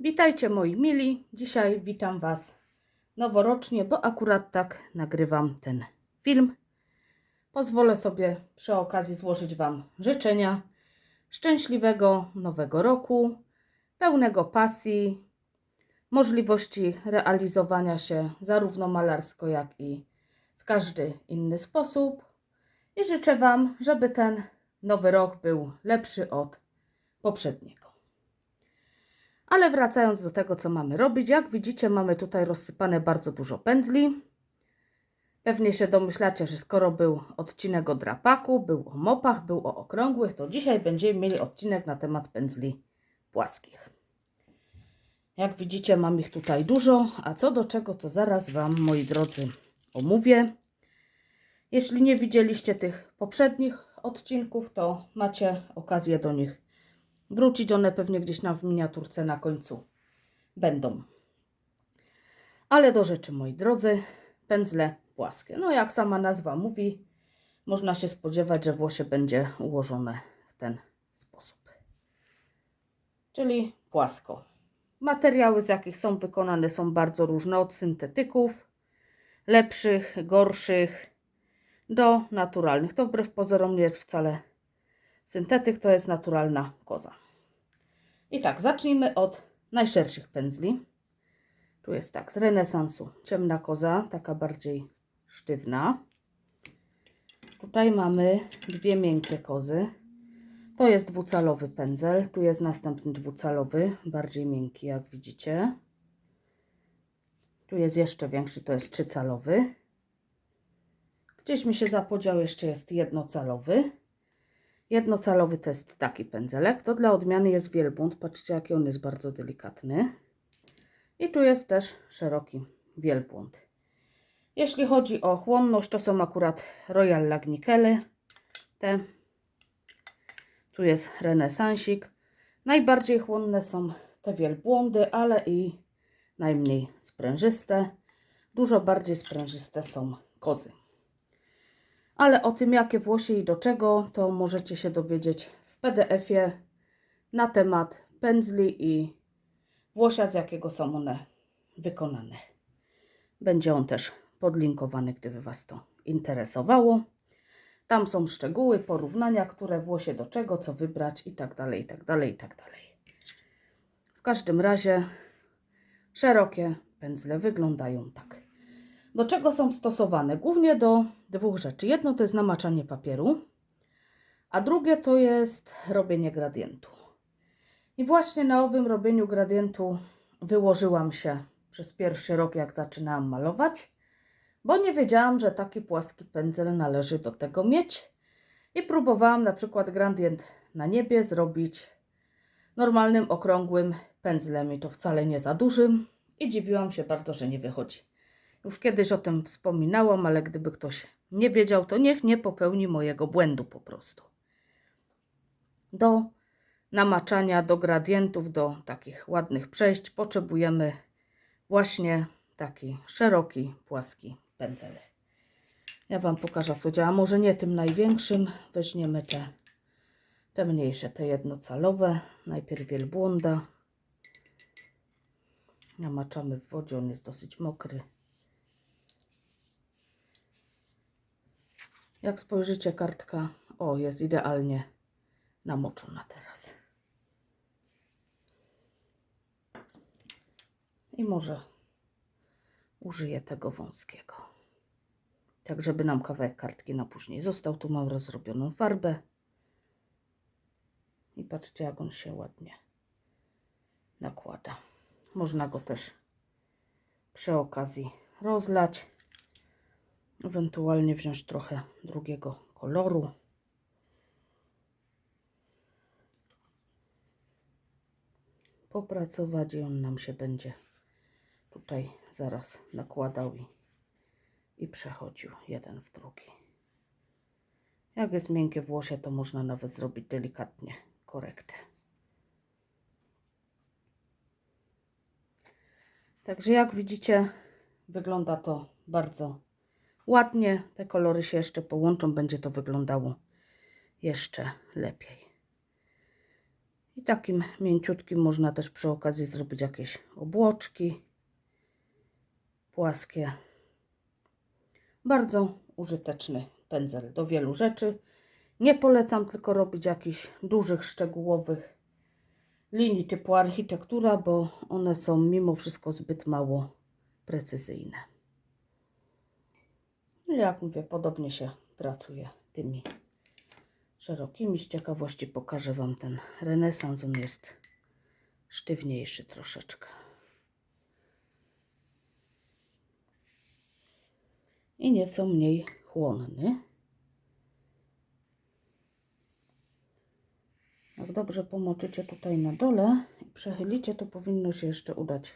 Witajcie moi mili. Dzisiaj witam Was noworocznie, bo akurat tak nagrywam ten film. Pozwolę sobie przy okazji złożyć Wam życzenia szczęśliwego nowego roku, pełnego pasji, możliwości realizowania się zarówno malarsko, jak i w każdy inny sposób. I życzę Wam, żeby ten nowy rok był lepszy od poprzedniego. Ale wracając do tego, co mamy robić, jak widzicie, mamy tutaj rozsypane bardzo dużo pędzli. Pewnie się domyślacie, że skoro był odcinek o drapaku, był o mopach, był o okrągłych, to dzisiaj będziemy mieli odcinek na temat pędzli płaskich. Jak widzicie, mam ich tutaj dużo, a co do czego, to zaraz Wam, moi drodzy, omówię. Jeśli nie widzieliście tych poprzednich odcinków, to macie okazję do nich wrócić. One pewnie gdzieś na w miniaturce na końcu będą. Ale do rzeczy, moi drodzy, pędzle płaskie. No, jak sama nazwa mówi, można się spodziewać, że włosie będzie ułożone w ten sposób. Czyli płasko. Materiały, z jakich są wykonane, są bardzo różne, od syntetyków, lepszych, gorszych, do naturalnych. To wbrew pozorom nie jest wcale syntetyk, to jest naturalna koza. I tak, zacznijmy od najszerszych pędzli. Tu jest tak, z renesansu ciemna koza, taka bardziej sztywna. Tutaj mamy dwie miękkie kozy. To jest dwucalowy pędzel. Tu jest następny dwucalowy, bardziej miękki, jak widzicie. Tu jest jeszcze większy, to jest trzycalowy. Gdzieś mi się zapodział, jeszcze jest jednocalowy. Jednocalowy to jest taki pędzelek. To dla odmiany jest wielbłąd. Patrzcie, jaki on jest bardzo delikatny. I tu jest też szeroki wielbłąd. Jeśli chodzi o chłonność, to są akurat Royal Lagnikele. Te. Tu jest renesansik. Najbardziej chłonne są te wielbłądy, ale i najmniej sprężyste. Dużo bardziej sprężyste są kozy. Ale o tym, jakie włosie i do czego, to możecie się dowiedzieć w PDF-ie na temat pędzli i włosia, z jakiego są one wykonane. Będzie on też podlinkowany, gdyby Was to interesowało. Tam są szczegóły, porównania, które włosie do czego, co wybrać i tak dalej, i tak dalej, i tak dalej. W każdym razie szerokie pędzle wyglądają tak. Do czego są stosowane? Głównie do dwóch rzeczy. Jedno to jest namaczanie papieru, a drugie to jest robienie gradientu. I właśnie na owym robieniu gradientu wyłożyłam się przez pierwszy rok, jak zaczynałam malować, bo nie wiedziałam, że taki płaski pędzel należy do tego mieć. I próbowałam na przykład gradient na niebie zrobić normalnym, okrągłym pędzlem i to wcale nie za dużym. I dziwiłam się bardzo, że nie wychodzi. Już kiedyś o tym wspominałam, ale gdyby ktoś nie wiedział, to niech nie popełni mojego błędu po prostu. Do namaczania, do gradientów, do takich ładnych przejść potrzebujemy właśnie taki szeroki, płaski pędzel. Ja Wam pokażę, jak to działa. Może nie tym największym. Weźmiemy te, te mniejsze, te jednocalowe. Najpierw wielbłąda. Namaczamy w wodzie, on jest dosyć mokry. Jak spojrzycie, kartka, o, jest idealnie namoczona teraz. I może użyję tego wąskiego. Tak, żeby nam kawałek kartki na później został. Tu mam rozrobioną farbę. I patrzcie, jak on się ładnie nakłada. Można go też przy okazji rozlać. Ewentualnie wziąć trochę drugiego koloru. Popracować i on nam się będzie tutaj zaraz nakładał i, i przechodził jeden w drugi. Jak jest miękkie włosie, to można nawet zrobić delikatnie korektę. Także jak widzicie, wygląda to bardzo ładnie. Te kolory się jeszcze połączą, będzie to wyglądało jeszcze lepiej. I takim mięciutkim można też przy okazji zrobić jakieś obłoczki płaskie. Bardzo użyteczny pędzel do wielu rzeczy. Nie polecam tylko robić jakichś dużych, szczegółowych linii typu architektura, bo one są mimo wszystko zbyt mało precyzyjne. No Jak mówię, podobnie się pracuje tymi szerokimi. Z ciekawości pokażę Wam ten renesans. On jest sztywniejszy troszeczkę. I nieco mniej chłonny. Jak dobrze pomoczycie tutaj na dole i przechylicie, to powinno się jeszcze udać.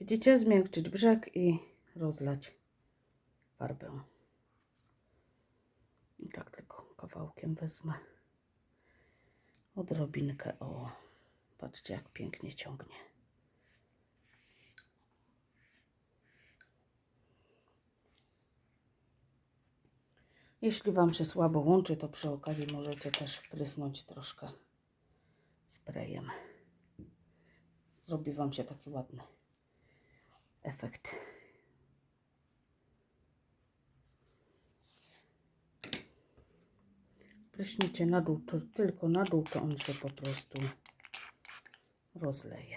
Widzicie? Zmiękczyć brzeg i rozlać farbę. I tak tylko kawałkiem wezmę. Odrobinkę. O, patrzcie jak pięknie ciągnie. Jeśli Wam się słabo łączy, to przy okazji możecie też prysnąć troszkę sprayem. Zrobi Wam się taki ładny efekt. Pryśnijcie na dół, to tylko na dół, to on się po prostu rozleje.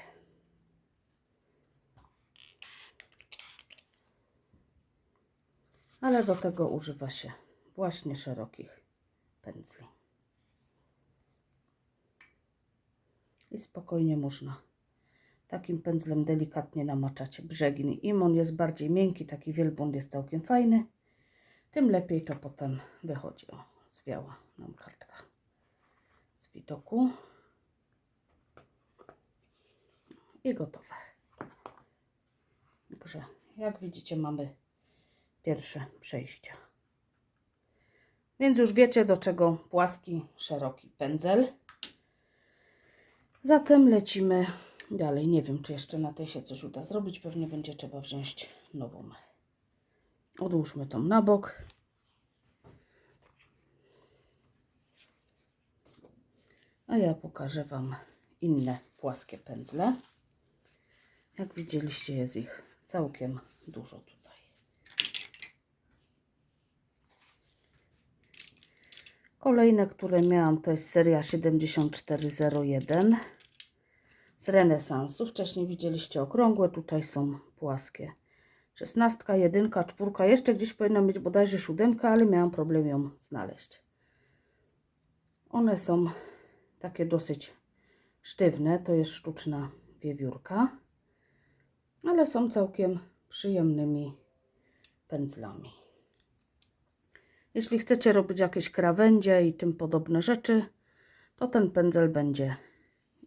Ale do tego używa się właśnie szerokich pędzli. I spokojnie można takim pędzlem delikatnie namaczać brzegi. Im on jest bardziej miękki, taki wielbłąd jest całkiem fajny, tym lepiej to potem wychodzi. O, zwiała kartka z widoku. I gotowe. Także jak widzicie mamy pierwsze przejścia. Więc już wiecie do czego płaski, szeroki pędzel. Zatem lecimy dalej. Nie wiem, czy jeszcze na tej się coś uda zrobić. Pewnie będzie trzeba wziąć nową. Odłóżmy tą na bok. A ja pokażę Wam inne płaskie pędzle. Jak widzieliście, jest ich całkiem dużo tutaj. Kolejne, które miałam, to jest seria 7401 z renesansu. Wcześniej widzieliście okrągłe, tutaj są płaskie. 16, 1, 4, jeszcze gdzieś powinna być bodajże 7, ale miałam problem ją znaleźć. One są takie dosyć sztywne, to jest sztuczna wiewiórka, ale są całkiem przyjemnymi pędzlami. Jeśli chcecie robić jakieś krawędzie i tym podobne rzeczy, to ten pędzel będzie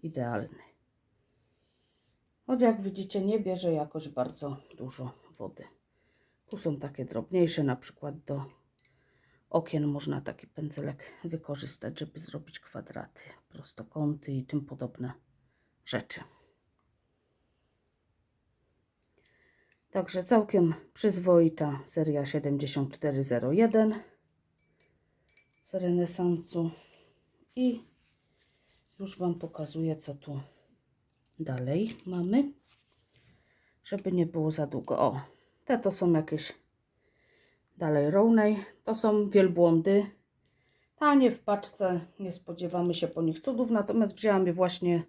idealny. Choć jak widzicie nie bierze jakoś bardzo dużo wody. Tu są takie drobniejsze, na przykład do okien można taki pędzelek wykorzystać, żeby zrobić kwadraty, prostokąty i tym podobne rzeczy. Także całkiem przyzwoita seria 7401 z renesansu i już Wam pokazuję co tu dalej mamy żeby nie było za długo o, te to są jakieś dalej Rowney, to są wielbłądy. Tanie w paczce, nie spodziewamy się po nich cudów, natomiast wzięłam je właśnie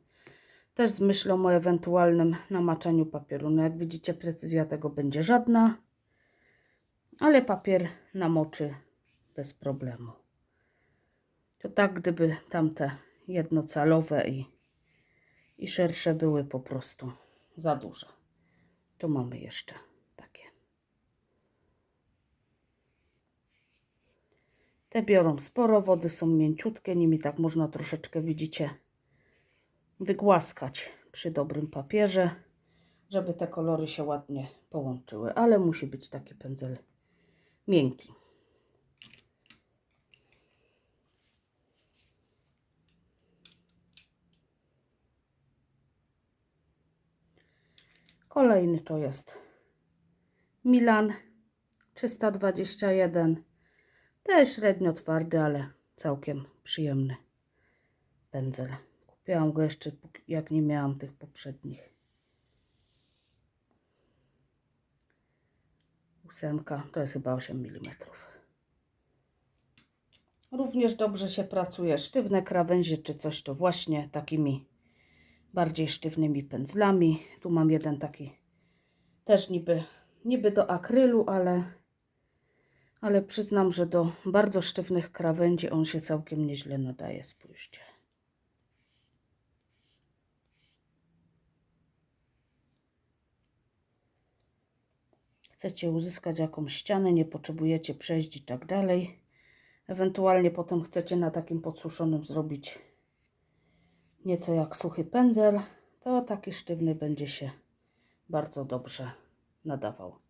też z myślą o ewentualnym namaczaniu papieru, no jak widzicie precyzja tego będzie żadna. Ale papier namoczy bez problemu. To tak, gdyby tamte jednocalowe i, i szersze były po prostu za duże. Tu mamy jeszcze takie. Te biorą sporo wody, są mięciutkie, nimi tak można troszeczkę, widzicie, wygłaskać przy dobrym papierze, żeby te kolory się ładnie połączyły, ale musi być taki pędzel miękki. Kolejny to jest Milan 321. Też średnio twardy, ale całkiem przyjemny pędzel Kupiłam go jeszcze, jak nie miałam tych poprzednich. Ósemka, to jest chyba 8 mm. Również dobrze się pracuje sztywne krawędzie czy coś, to właśnie takimi bardziej sztywnymi pędzlami. Tu mam jeden taki też niby, niby do akrylu, ale, ale przyznam, że do bardzo sztywnych krawędzi on się całkiem nieźle nadaje. Spójrzcie. Chcecie uzyskać jakąś ścianę, nie potrzebujecie przejść i tak dalej. Ewentualnie potem chcecie na takim podsuszonym zrobić nieco jak suchy pędzel, to taki sztywny będzie się bardzo dobrze nadawał.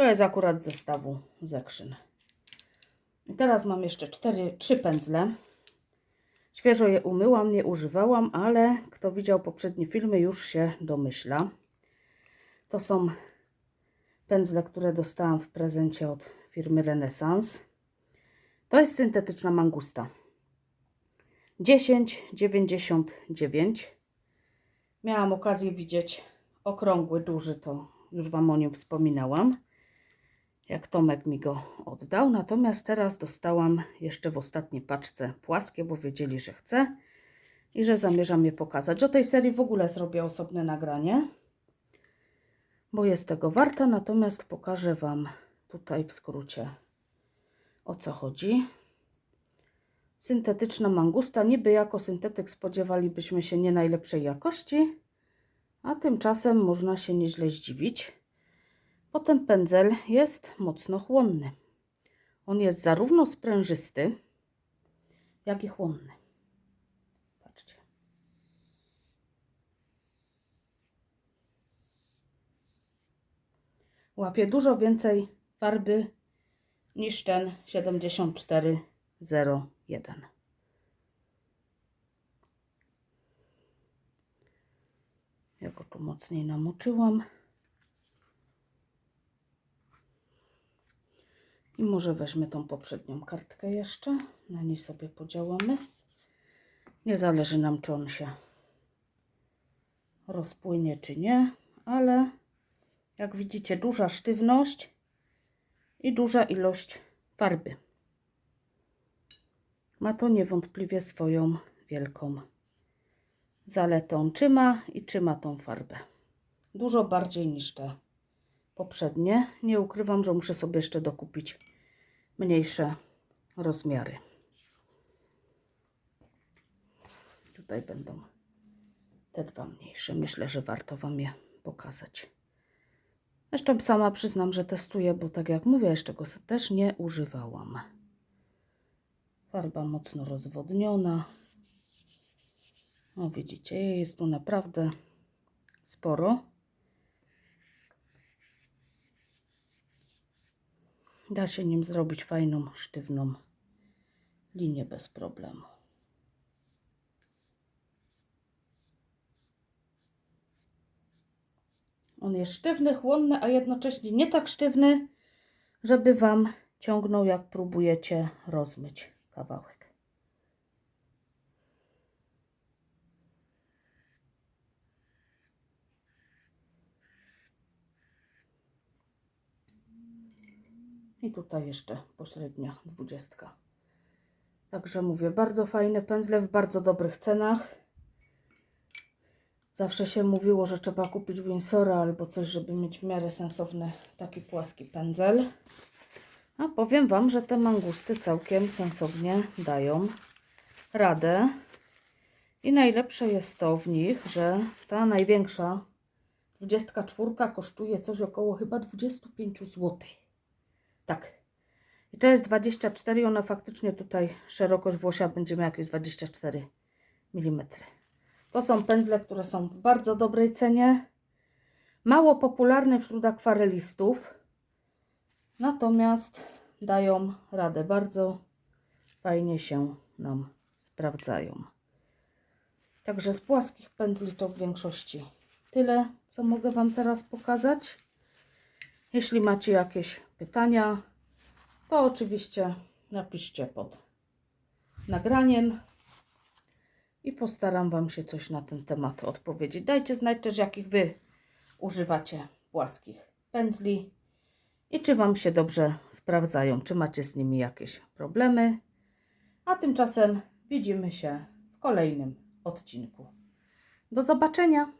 To jest akurat zestawu Zekrzyn. I teraz mam jeszcze cztery, trzy pędzle. Świeżo je umyłam, nie używałam, ale kto widział poprzednie filmy już się domyśla. To są pędzle, które dostałam w prezencie od firmy Renesans. To jest syntetyczna mangusta. 10,99. Miałam okazję widzieć okrągły, duży, to już Wam o nim wspominałam, jak Tomek mi go oddał. Natomiast teraz dostałam jeszcze w ostatniej paczce płaskie, bo wiedzieli, że chcę i że zamierzam je pokazać. O tej serii w ogóle zrobię osobne nagranie, bo jest tego warta. Natomiast pokażę Wam tutaj w skrócie o co chodzi. Syntetyczna mangusta, niby jako syntetyk spodziewalibyśmy się nie najlepszej jakości, a tymczasem można się nieźle zdziwić, bo ten pędzel jest mocno chłonny. On jest zarówno sprężysty, jak i chłonny. Patrzcie. Łapie dużo więcej farby niż ten 7401. Ja go tu mocniej namoczyłam. I może weźmy tą poprzednią kartkę jeszcze. Na niej sobie podziałamy. Nie zależy nam, czy on się rozpłynie, czy nie, ale jak widzicie, duża sztywność i duża ilość farby. Ma to niewątpliwie swoją wielką zaletą. Czy ma i czy ma tą farbę. Dużo bardziej niż te poprzednie. Nie ukrywam, że muszę sobie jeszcze dokupić mniejsze rozmiary. Tutaj będą te dwa mniejsze. Myślę, że warto Wam je pokazać. Zresztą sama przyznam, że testuję, bo tak jak mówię, jeszcze go też nie używałam. Farba mocno rozwodniona. O, widzicie, jest tu naprawdę sporo. Da się nim zrobić fajną, sztywną linię bez problemu. On jest sztywny, chłonny, a jednocześnie nie tak sztywny, żeby Wam ciągnął, jak próbujecie rozmyć kawałek. I tutaj jeszcze pośrednia dwudziestka. Także mówię, bardzo fajne pędzle w bardzo dobrych cenach. Zawsze się mówiło, że trzeba kupić Winsora albo coś, żeby mieć w miarę sensowny taki płaski pędzel. A powiem Wam, że te mangusty całkiem sensownie dają radę. I najlepsze jest to w nich, że ta największa 24 kosztuje coś około chyba 25 zł. Tak. I to jest 24, ona faktycznie tutaj szerokość włosia będzie miała jakieś 24 mm. To są pędzle, które są w bardzo dobrej cenie. Mało popularne wśród akwarelistów. Natomiast dają radę. Bardzo fajnie się nam sprawdzają. Także z płaskich pędzli to w większości tyle, co mogę Wam teraz pokazać. Jeśli macie jakieś pytania, to oczywiście napiszcie pod nagraniem i postaram Wam się coś na ten temat odpowiedzieć. Dajcie znać też, jakich Wy używacie płaskich pędzli i czy Wam się dobrze sprawdzają, czy macie z nimi jakieś problemy. A tymczasem widzimy się w kolejnym odcinku. Do zobaczenia!